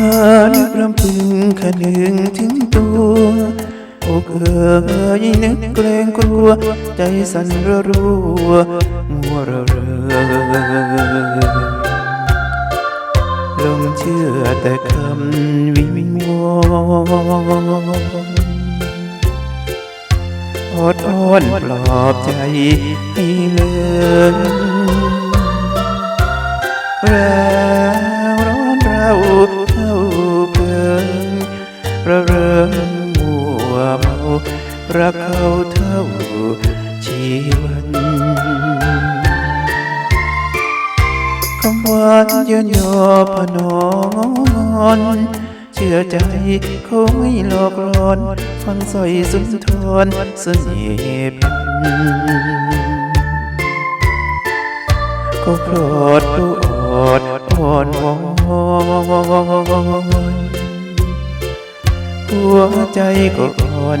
เมื่อนึกรำพึงขนึงถึงตัวอกเอ๋ยนึกเกรงกลัว ใจสั่นระรัวมัวระเรอลงเชื่อแต่คำวิงวอนอดอ้อนปลอบใจให้เลิน รักเขาเท่าชีวันคำหวานเยืนยอพนอนเชื่อใจเขาไม่หลอกลอน ฟังสอยสุนทรเสน่ห์พันก็โปรดผู้อดอ่อนวอนหัวใจก็อ่อน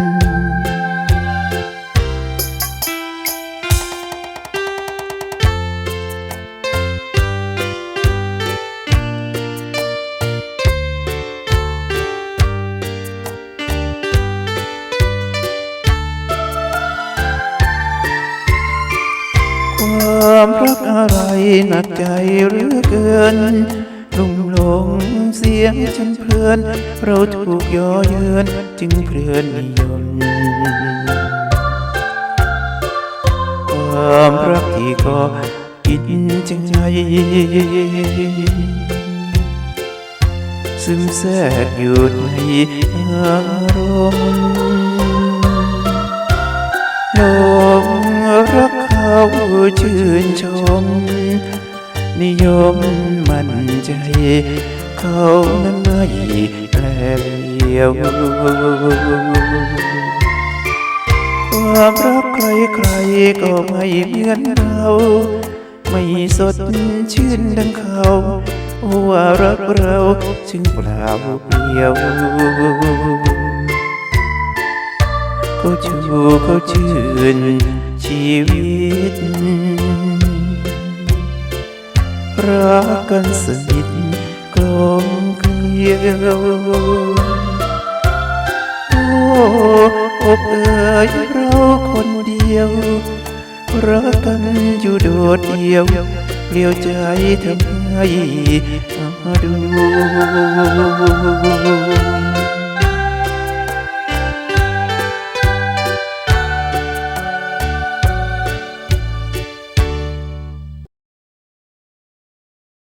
ความรักอะไรหนักใจเหรือเกินลุ่มหลงเสียงฉันเพลิน เราถูกย่อเยินจึงเพลินนิยมความรักที่ก็กินใจซึมแทรกอยู่ในอารมณ์ เขานั้นไม่แปลเดียว ความรักใครใครก็ไม่เหมือนเรา ไม่สดชื่นดังเขาว่ารักเราจึงเปล่าเปลี่ยวเขาชูเขาชื่นชีวิต รักกันสนิท มเกลียวโอ้อบเอ๋ยเราคนเดียว รักกันอยู่โดดเดียวเปลี่ยวใจทำให้ดู